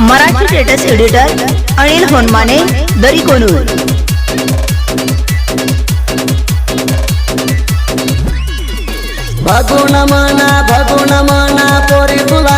Marathi latest editor Anil Honmane Dari Konur. भगुण मना भगुण मना पोरी तुला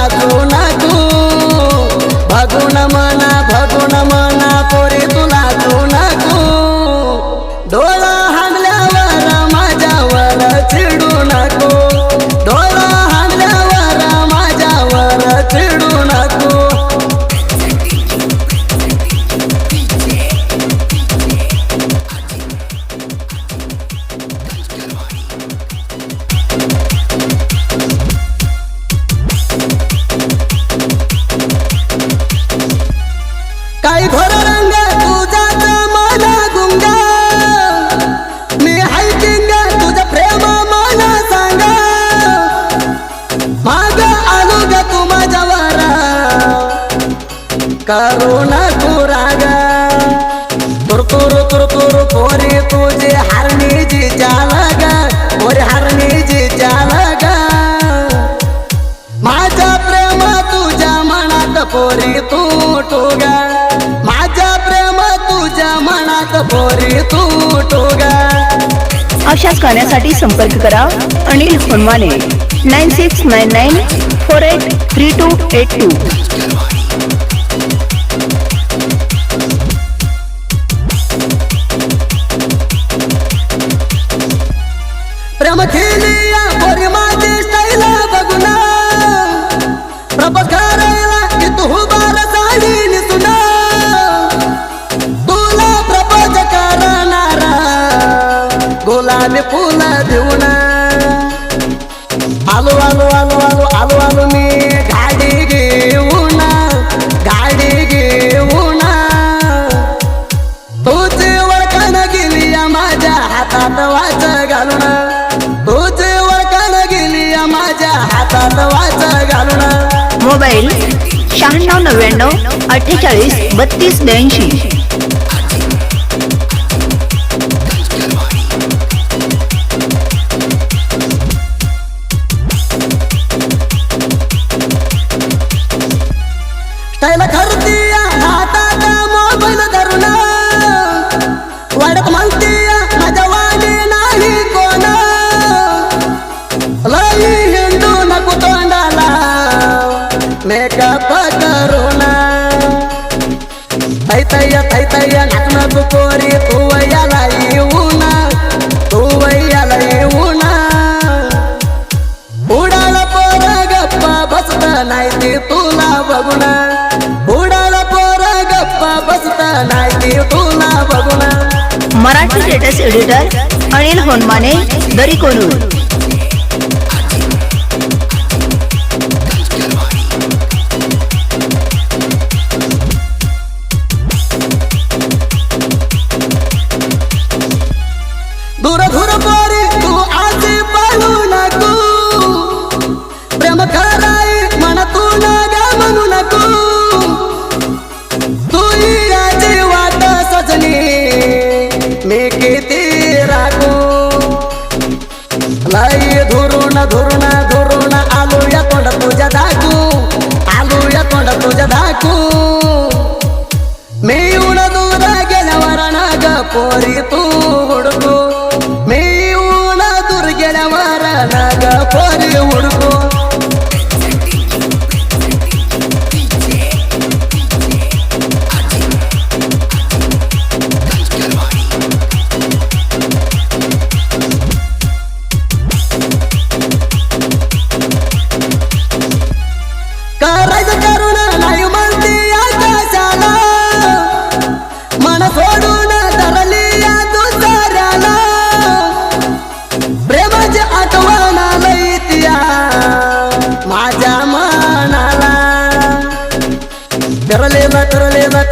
करुण तू राग. तुरतुर तुरतुर पोरी तुझे हरणी जी चालग पोरी हरणी जी चालग माझ्या प्रेम तुझ्या मनात पोरी तू टोगा माझ्या प्रेम तुझ्या मनात पोरी तू टोगा अशाच गाण्यासाठी संपर्क करा. Anil Honmane nine six nine nine four eight three two eight two. प्रेम खेलिया पोरी माझी स्टाईल बघून प्रपोज करायला की तू बार साडी निसून तुला प्रपोज करणार गुलाबी फुल देऊन। आलो आलो आलो आलो आलो आलो मी गाडी घेऊन गाडी घेऊन। तुझी ओळखण गेली या माझ्या हातात वाच मोबाईल शहाण्णव नव्याण्णव अठ्ठेचाळीस बत्तीस ब्याऐंशी. थैतय थैतय नाकनब कोरी तुवयाला येऊ ना. तुवयाला येऊ ना. बुडाला पोर गप्पा बसत नाही ती तुला बघून. बुडाला पोर गप्पा बसत नाही ती तुला बघून. Marathi status editor Anil Honmane Dari Kolur. पोरी तू हुडकू मी येऊन दूर गेल्यावर ना ग पोरी हुडकू करायचं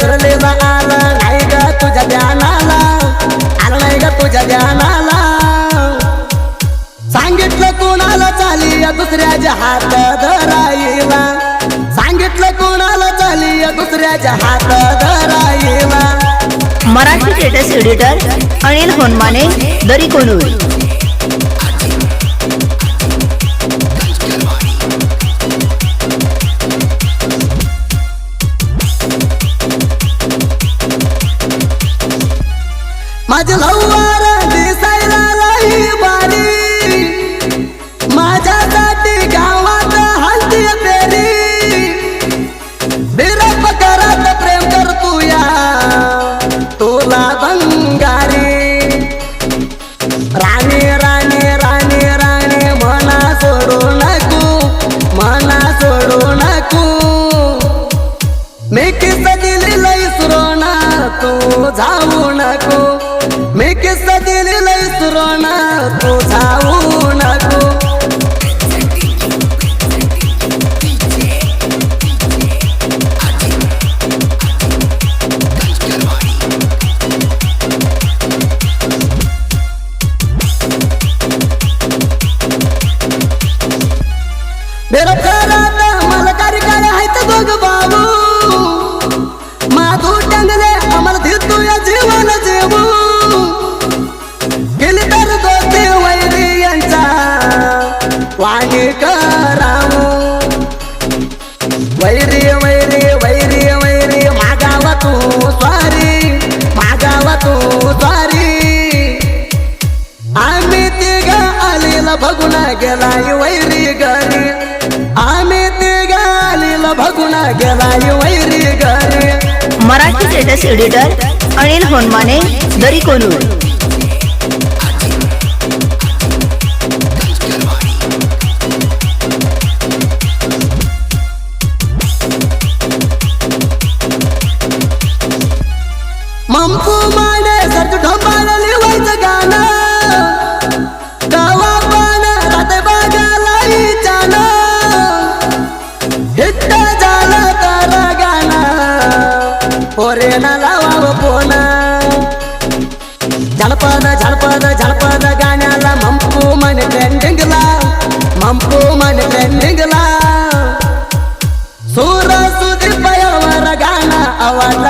फिरलेला फिरलेला आला नाही ग तुझ्या ध्यानाला. आला नाही ग तुझ्या ध्यानाला. सांगितलं कोणाला चाली या दुसऱ्याच्या हात धरायला. सांगितलं कोणाला चाली या दुसऱ्याच्या हात धरायला. मराठी स्टेटस एडिटर अनिल होनमाने दरी कोनूर माझ माधू टंगले आम्हाला देतो या जीवन. जेवू गेली तर वैरी यांचा. वाणी करावू. वैरी वैरी वैरी वैरी मागावा तू स्वारी. मागावा तू स्वारी. आम्ही तिघ आलीला बघून गेलाय वैरी घरी. आम्ही तिघ बघून गेलाय वैरी घरी. Marathi status editor Anil Honmane Dari Kolur. ನ ಲವಾವ ಪೋನ ಜಲಪಾದ ಜಲಪಾದ ಮಂಪು ಮನೆ ಟ್ರೆಂಡಿಂಗ್ಲ ಮಂಪು ಮನೆ ಟ್ರೆಂಡಿಂಗ್ಲ ಸೂರ ಸುದೀಪ ಅವರ ಗಾನ ಅವರ